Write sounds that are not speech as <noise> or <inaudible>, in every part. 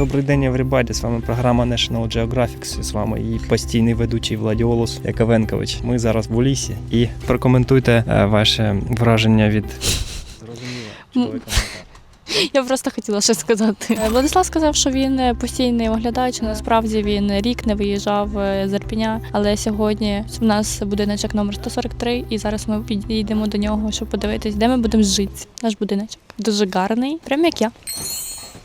Добрий день, everybody. З вами програма National Geographic. З вами її постійний ведучий Владіолус Яковенкович. Ми зараз в Улісі і прокоментуйте е, ваше враження від зрозуміло. <laughs> Я просто хотіла щось сказати. Е, Владислав сказав, що він е, постійний оглядач. Насправді він рік не виїжджав з Ірпеня, але сьогодні в нас будиночок номер 143, і зараз ми підійдемо до нього, щоб подивитись, де ми будемо жити. Наш будиночок дуже гарний, прям як я.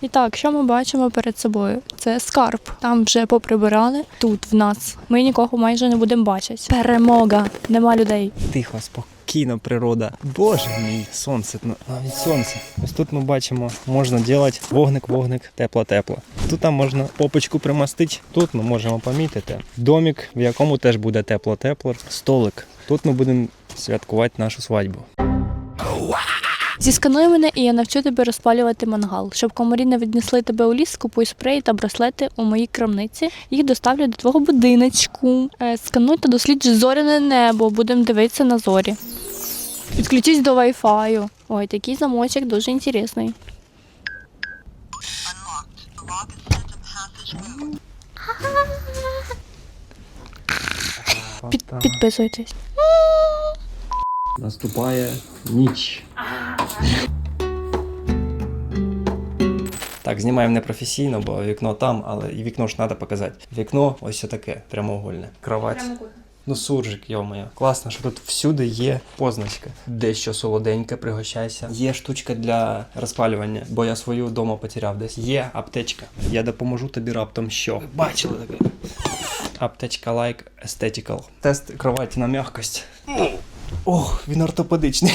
І так, що ми бачимо перед собою? Це скарб. Там вже поприбирали. Тут в нас ми нікого майже не будемо бачити. Перемога! Нема людей. Тихо, спокійно, природа. Боже мій, сонце, ну, навіть сонце. Ось тут ми бачимо, можна робити вогник, вогник, тепло-тепло. Тут там можна попочку примастити. Тут ми можемо помітити домик, в якому теж буде тепло-тепло. Столик. Тут ми будемо святкувати нашу свадьбу. Зіскануй мене, і я навчу тебе розпалювати мангал. Щоб комарі не віднесли тебе у ліс, купуй спрей та браслети у моїй крамниці. Їх доставлять до твого будиночку. Е, Скануй та досліджуй зоряне небо. Будемо дивитися на зорі. Підключись до Wi-Fi. Ой, такий замочок дуже інтересний. Під, підписуйтесь. Наступає ніч. Так, знімаємо непрофесійно, бо вікно там, але і вікно ж треба показати. Вікно ось таке, прямоугольне. Кровать. Ну, суржик, йомоє. Класно, що тут всюди є позначка. Дещо солоденьке, пригощайся. Є штучка для розпалювання, бо я свою вдома потеряв десь. Є аптечка. Я допоможу тобі раптом що. Бачили таке? Аптечка like aesthetical. Тест кроваті на м'якость. Ох, він ортопедичний.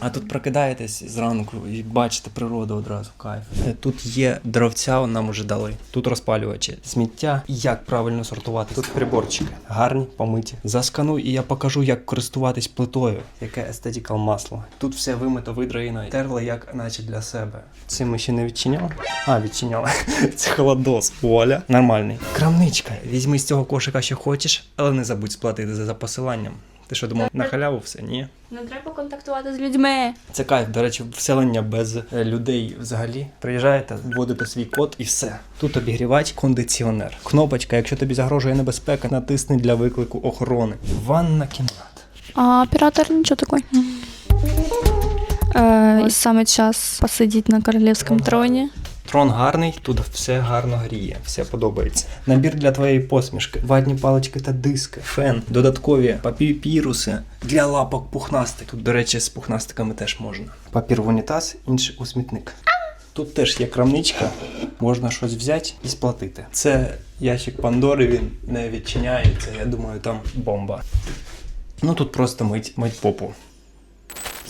А тут прокидаєтесь зранку і бачите природу одразу. Кайф. Тут є дровця, нам уже дали. Тут розпалювачі, сміття. Як правильно сортувати? Тут приборчики. Гарні, помиті. Заскануй, і я покажу, як користуватись плитою. Яке естетикал масло. Тут все вимито, видраїно. Терли як наче для себе. Цим ми ще не відчиняли. А, відчиняли. <laughs> Це холодос. Вуаля. Нормальний. Крамничка. Візьми з цього кошика, що хочеш, але не забудь сплатити за за посиланням. Ти що думав, на халяву все? Ні. Не треба контактувати з людьми. Це кайф, до речі, вселення без е, людей взагалі. Приїжджаєте, вводите свій код і все. Тут обігрівач, кондиціонер. Кнопочка, якщо тобі загрожує небезпека, натисни для виклику охорони. Ванна кімната. А оператор нічого такий. Е, і саме час посидіти на королівському троні. Трон гарний, тут все гарно гріє, все подобається. Набір для твоєї посмішки, ватні палички та диски, фен, додаткові папіруси для лапок пухнастик. Тут, до речі, з пухнастиками теж можна. Папір в унітаз, інший у смітник. Тут теж є крамничка, можна щось взяти і сплатити. Це ящик Пандори, він не відчиняється. Я думаю, там бомба. Ну тут просто мить, мить попу.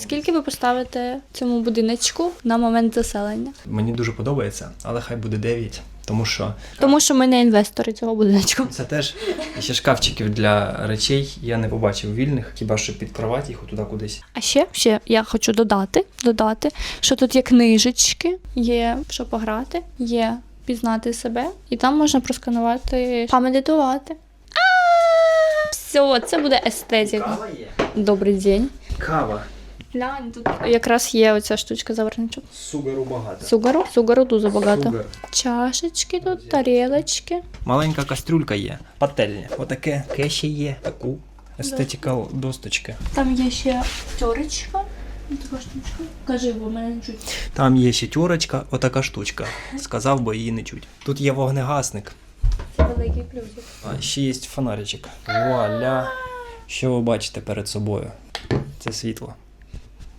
Скільки ви поставите цьому будиночку на момент заселення? Мені дуже подобається, але хай буде 9, тому що Тому що ми не інвестори цього будиночку. Це теж ще шкафчиків для речей я не побачив вільних, хіба що під кровать їх туди кудись. А ще, ще я хочу додати, додати, що тут є книжечки, є що пограти, є пізнати себе, і там можна просканувати, помедитувати. Все, це буде естетика. є. Добрий день. Кава. Глянь, тут якраз є оця штучка заварничок. Сугару багато. Сугару, сугару дуже багато. Сугар. Чашечки тут, тарілочки. Маленька кастрюлька є. Пательня. Отаке кеші є. Таку. Естетикал досточки. Там є ще терочка. Така штучка. Кажи, бо мене не чуть. Там є ще тюрочка, отака штучка. Сказав, бо її не чуть. Тут є вогнегасник, Великий плюсик. а ще є фонаричок. Вуаля. Що ви бачите перед собою? Це світло.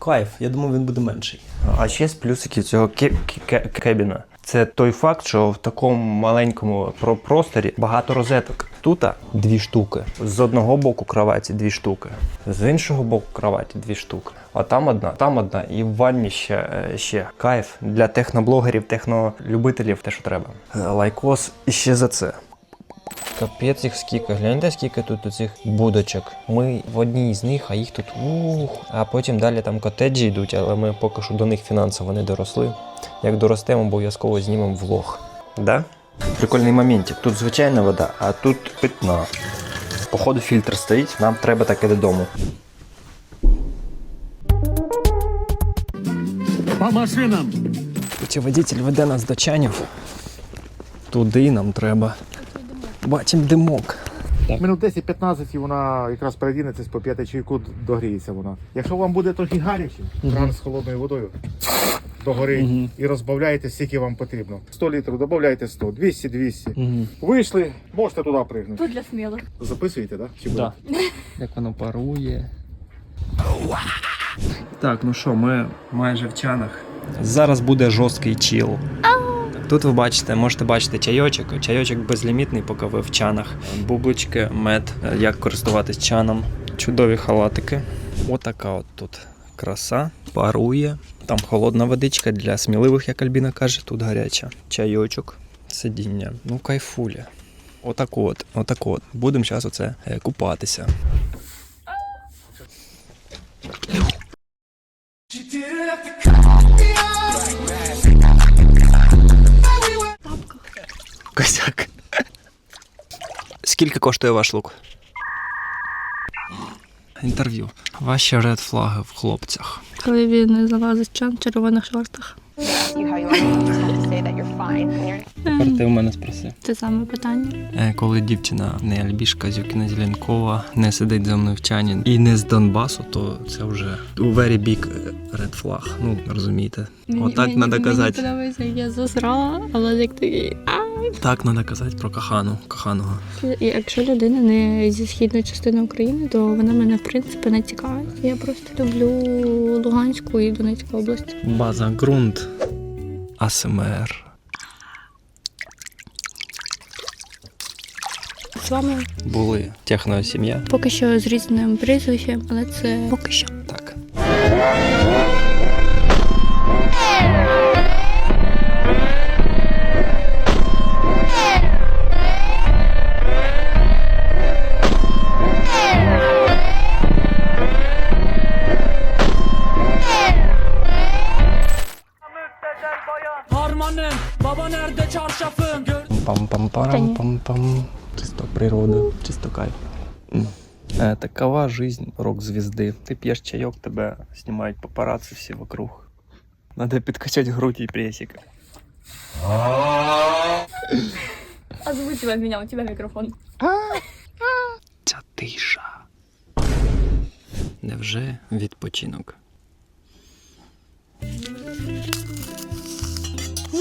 Кайф, я думав, він буде менший. А ще з плюсиків цього ке- ке- кебіна. Це той факт, що в такому маленькому просторі багато розеток. Тут дві штуки. З одного боку кроваті дві штуки, з іншого боку кроваті дві штуки. А там одна, там одна, і в ванні ще, е, ще. кайф для техноблогерів, технолюбителів, те, що треба. Е, Лайкос ще за це. Капець їх скільки, гляньте, скільки тут цих будочок. Ми в одній з них, а їх тут ух. А потім далі там котеджі йдуть, але ми поки що до них фінансово не доросли. Як доростемо, обов'язково знімемо влог. Да? Прикольний моментик. Тут звичайна вода, а тут питна. Походу фільтр стоїть, нам треба таке додому. По машинам! Путіводитель веде нас до чанів. Туди нам треба. Бачимо димок. Минут 10-15 і вона якраз передінеться по п'яти чайку, догріється вона. Якщо вам буде трохи гаряче, кран з холодною водою догорить Мгм. і розбавляєте, скільки вам потрібно. 100 літрів, додавайте 100, 200, 200. Угу. Вийшли, можете туди пригнути. Тут для смілих. Записуєте, так? Чи Да. Як воно парує. Так, ну що, ми майже в чанах. Зараз буде жорсткий чіл. Тут ви бачите, можете бачити чайочок. Чайочок безлімітний, поки ви в чанах. Бублички, мед, як користуватись чаном. Чудові халатики. Отака от тут краса. Парує. Там холодна водичка для сміливих, як Альбіна каже, тут гаряча. Чайочок, сидіння. Ну, кайфуля. Отак от, отак от. Будемо зараз оце е, купатися. Косяк. Скільки коштує ваш лук? Інтерв'ю. Ваші редфлаги в хлопцях. Коли він залазить чан в червоних шортах. Тепер ти в мене спроси. Це саме питання. Е, Коли дівчина не Альбішка Зюкіна Зеленкова, не сидить за мною в чані і не з Донбасу, то це вже у very big red flag. Ну, розумієте. Отак треба казати. Мені подобається, як я засрала, але як такий. Так треба казати про кохану, коханого. Якщо людина не зі східної частини України, то вона мене в принципі не цікавить. Я просто люблю Луганську і Донецьку область. База ґрунт. АСМР. З вами Були техносім'я. поки що з різним прізвищем, але це поки що. Так. Такова жизнь рок-звезды. Ты пьешь чайок, тебя снимают папарацци все вокруг. Надо подкачать грудь и прессик. Озвучивай меня, у тебя микрофон. Ця тиша. Невже відпочинок?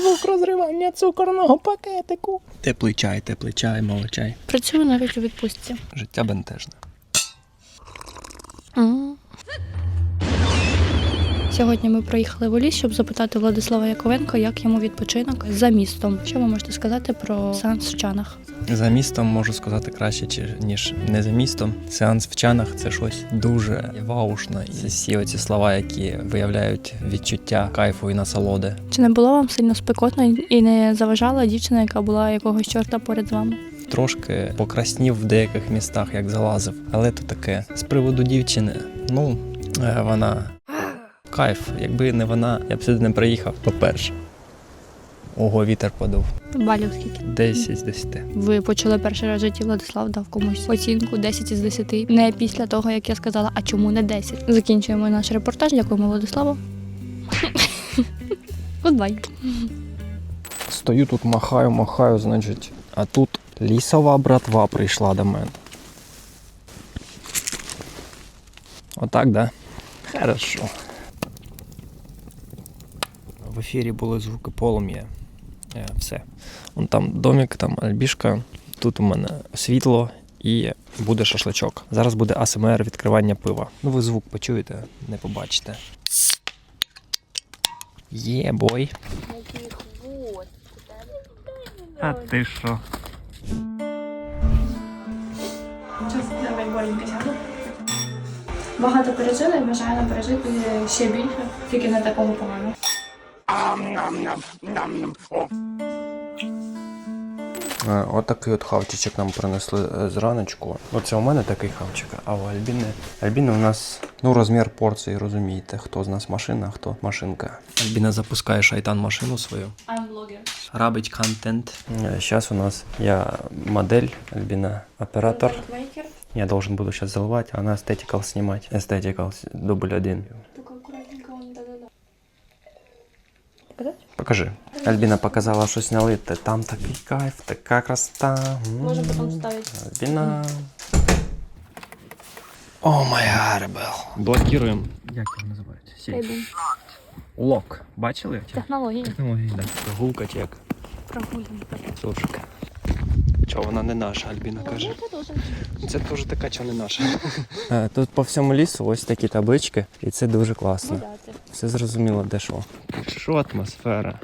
Звук розривання цукорного пакетику. Теплий чай, теплий чай, молочай. Працюю навіть у відпустці. Життя бентежне. М. Сьогодні ми проїхали в ліс, щоб запитати Владислава Яковенка, як йому відпочинок за містом. Що ви можете сказати про сеанс в чанах? За містом можу сказати краще, ніж не за містом. Сеанс в чанах це щось дуже ваушне. Це всі оці слова, які виявляють відчуття кайфу і насолоди. Чи не було вам сильно спекотно і не заважала дівчина, яка була якогось чорта поряд з вами? Трошки покраснів в деяких містах, як залазив. Але то таке. З приводу дівчини, ну, е, вона кайф. Якби не вона, я б сюди не приїхав, по-перше. Ого, вітер подув. Балів скільки? 10 з 10. Ви почули перший раз в житті Владислав дав комусь оцінку 10 із 10. Не після того, як я сказала, а чому не 10. Закінчуємо наш репортаж. Дякуємо Владиславу. <laughs> Гудбай. Стою тут, махаю, махаю, значить. А тут лісова братва прийшла до мене. Отак, да? Хорошо. Ефірі були звуки полум'я. Е, Все. Вон там домик, там альбішка, тут у мене світло і буде шашличок. Зараз буде АСМР відкривання пива. Ну ви звук почуєте, не побачите. Є, бой. А ти що? Багато пережили, бажаємо пережити ще більше, тільки не такому погано. Е, Отакий от хавчичок нам принесли е, зраночку. Оце у мене такий хавчик, а у Альбіни. Альбіни у нас ну, розмір порції, розумієте, хто з нас машина, а хто машинка. Альбіна запускає шайтан машину свою. Анблогер. Робить контент. Зараз у нас я модель, Альбіна оператор. Я должен буду сейчас заливать, а она эстетикал снимать. Эстетикал дубль один. Показать? Покажи. Альбіна показала, що зняли. Там такий кайф, така красота. Можемо потім ставити. Альбіна. О, май гарбел. Блокируємо. Як його називають? Сейф. Лок. Бачили? Технології. Технології, так. Прогулка чи як? Прогулянка. Суржик. Чого вона не наша, Альбіна каже. Це теж така, що не наша. Е, Тут по всьому лісу ось такі таблички, і це дуже класно. Все зрозуміло, де що. Що атмосфера?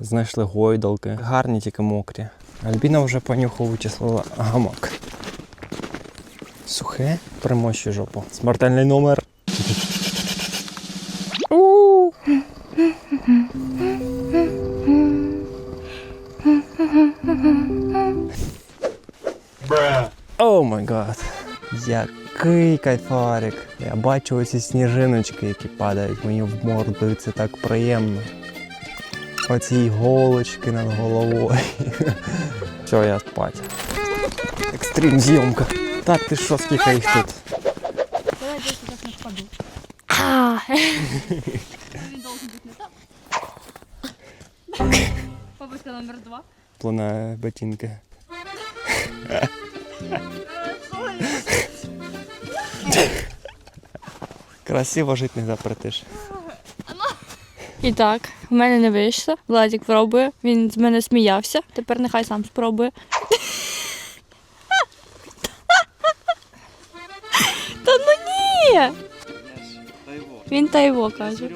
Знайшли гойдалки. Гарні, тільки мокрі. Альбіна вже понюхав вичислила гамак. Сухе, примощуй жопу. Смертельний номер. О май гад. Який кайфарик. Я бачу оці сніжиночки, які падають мені в морду, і це так приємно. Оці іголочки над головою. <laughs> Все, я спать. Екстрим зйомка. Та ти що, скільки їх тут? Давай десь зараз не впаду. А. Він должен бути не так. Попитка номер два. Плана ботинки. Красиво жити не запретиш. І так, в мене не вийшло. Владик пробує. Він з мене сміявся. Тепер нехай сам спробує. Та ну ні! Він та його каже.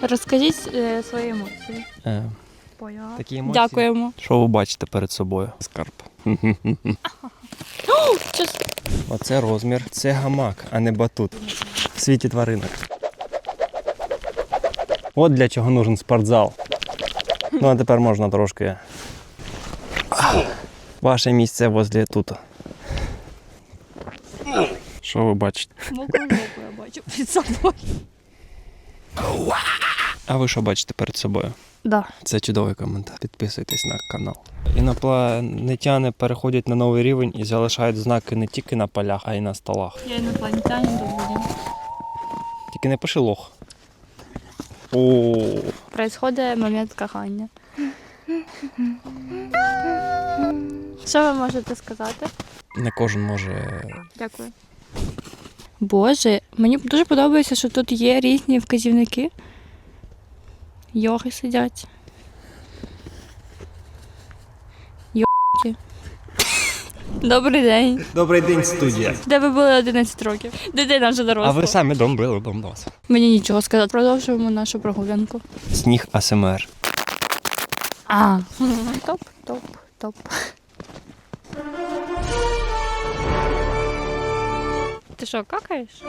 Розкажіть е, свої емоції. Е, Такі емоції. Дякуємо. Що ви бачите перед собою? Скарб. <gasps> Оце розмір. Це гамак, а не батут. В світі тваринок. От для чого нужен спортзал. Ну а тепер можна трошки. Ваше місце возле тут. Що ви бачите? мокру жопу я бачу під собою. А ви що бачите перед собою? Да. Це чудовий коментар. Підписуйтесь на канал. Інопланетяни переходять на новий рівень і залишають знаки не тільки на полях, а й на столах. Я інопланетянин доволі. Тільки не пиши лох. О, Происходить момент кохання. Що ви можете сказати? не кожен може. Дякую. Боже, мені дуже подобається, що тут є різні вказівники. Йоги сидять. Йоги. Добрий день. Добрий день, студія. Де ви були 11 років? Дитина вже доросла. А ви самі дом били дом до. Мені нічого сказати. Продовжуємо нашу прогулянку. Сніг АСМР. А. Топ, топ, топ. Ти що, какаєш?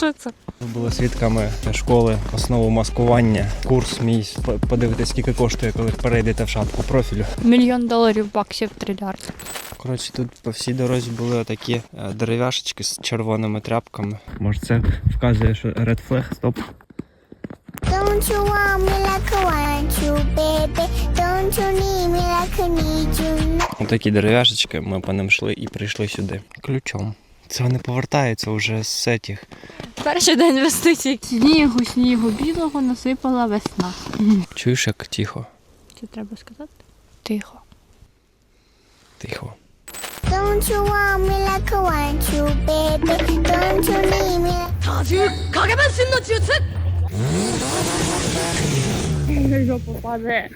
Що це? Ви були свідками школи основу маскування. Курс мій подивитись, скільки коштує, коли перейдете в шапку профілю. Мільйон доларів баксів трильярд. Коротше, тут по всій дорозі були такі е, дерев'яшечки з червоними тряпками. Може, це вказує, що Red Flag, стоп. Don't you want me like I want you, baby? Don't you need me like I need you? Отакі дерев'яшечки, ми по ним йшли і прийшли сюди. Ключом. Це вони повертаються вже з сетіх. Перший день весни. Снігу, снігу білого насипала весна. Чуєш, як тихо? Що треба сказати? Тихо. Тихо. Don't you want me like I want you, baby? Don't you need me like Жопу падає.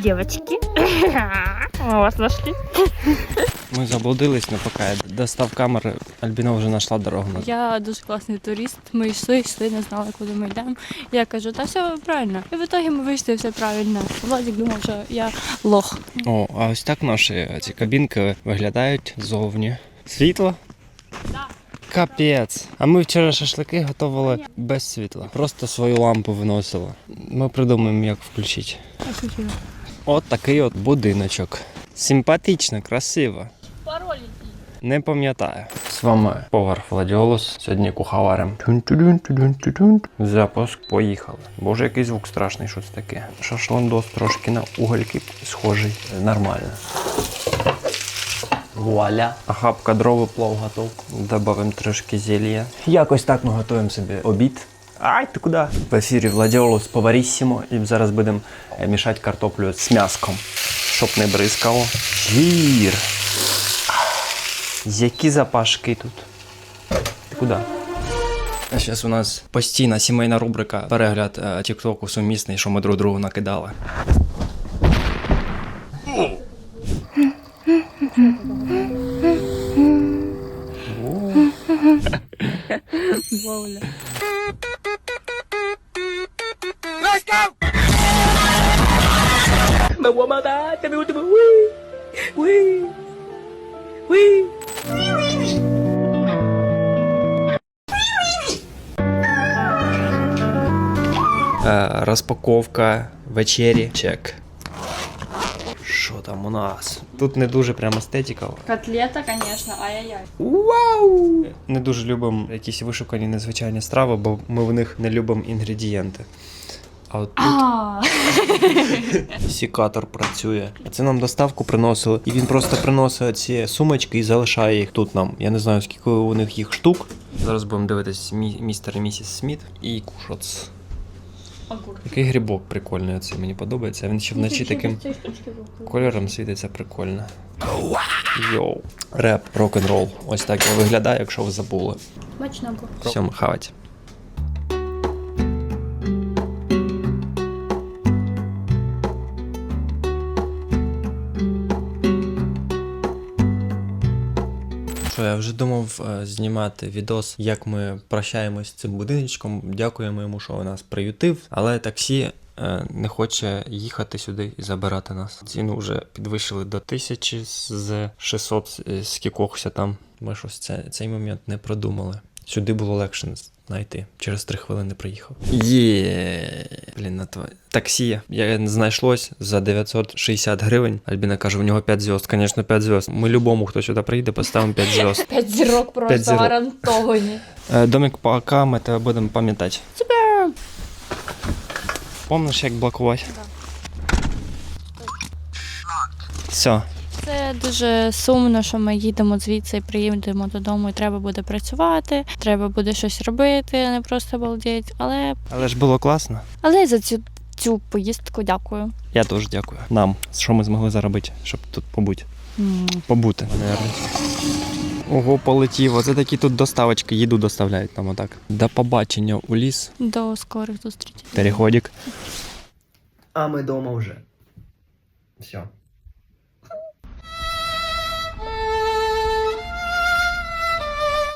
Девочки, <laughs> мы вас нашли. <laughs> Ми заблудились, не поки я достав камери, Альбіна вже знайшла дорогу назад. Я дуже класний турист. Ми йшли, йшли, не знали, куди ми йдемо. Я кажу, та все правильно. І в ітогі ми вийшли все правильно. Владик думав, що я лох. О, а ось так наші ці кабінки виглядають зовні. Світло? Капець. А ми вчора шашлики готували без світла. Просто свою лампу виносили. Ми придумаємо, як включити. От такий от будиночок. Симпатично, красиво. Не пам'ятаю. З вами повар Владіолос. Сьогодні куховарим. Запуск. Поїхали. Боже, який звук страшний, що це таке. Шашландос трошки на угольки схожий. Нормально. Вуаля. Охапка дров і плов готов. Добавимо трошки зелья. Якось так ми готуємо собі обід. Ай, ти куди? В ефірі Владіолус Поваріссімо. І зараз будемо мішати картоплю з м'яском, щоб не бризкало. Жір. Які запашки тут? Ти куди? Зараз у нас постійна сімейна рубрика перегляд е, Тіктоку сумісний, що ми друг другу накидали. Е, розпаковка вечері. Чек. Що там у нас? Тут не дуже прям естетика. Котлета, звісно, ай-яй-яй. Вау! Не дуже любимо якісь вишукані незвичайні страви, бо ми в них не любимо інгредієнти. А от тут сікатор <laughs> працює. Це нам доставку приносили, і він просто приносить ці сумочки і залишає їх тут нам. Я не знаю, скільки у них їх штук. Зараз будемо дивитись мі- містер і місіс Сміт і кушац. Огурчик. Який грибок прикольний, оцей мені подобається. Він ще вночі таким кольором світиться прикольно. Йоу. Реп, рок-н-рол. Ось так він виглядає, якщо ви забули. Смачного. Все, хавать. Вже думав е, знімати відос, як ми прощаємось з цим будиночком. Дякуємо йому, що нас приютив, але таксі. е, Не хоче їхати сюди і забирати нас. Ціну вже підвищили до тисячі з 600 з скількохся там. Ми щось це, цей момент не продумали. Сюди було легше знайти. Через три хвилини приїхав. Є. Блін, на тво... таксі. Я знайшлось за 960 гривень. Альбіна каже, у нього 5 зв'язд. Звісно, 5 зв'язд. Ми любому, хто сюди приїде, поставимо 5 зв'язд. <laughs> П'ять зірок просто П'ять зірок. гарантовані. Е, Домик пока ми тебе будемо пам'ятати. Супер! Помниш, як блокувати? Все. Це дуже сумно, що ми їдемо звідси і приїдемо додому, і треба буде працювати, треба буде щось робити, а не просто балдіть. Але, Але ж було класно. але за цю, цю поїздку дякую. Я теж дякую. Нам, що ми змогли заробити, щоб тут побути. Побути, наверное. Ого, полетів. Оце такі тут доставочки, їду доставляють нам отак. До побачення у ліс. До скорих зустрічей. Переходик. А ми дома вже. Все.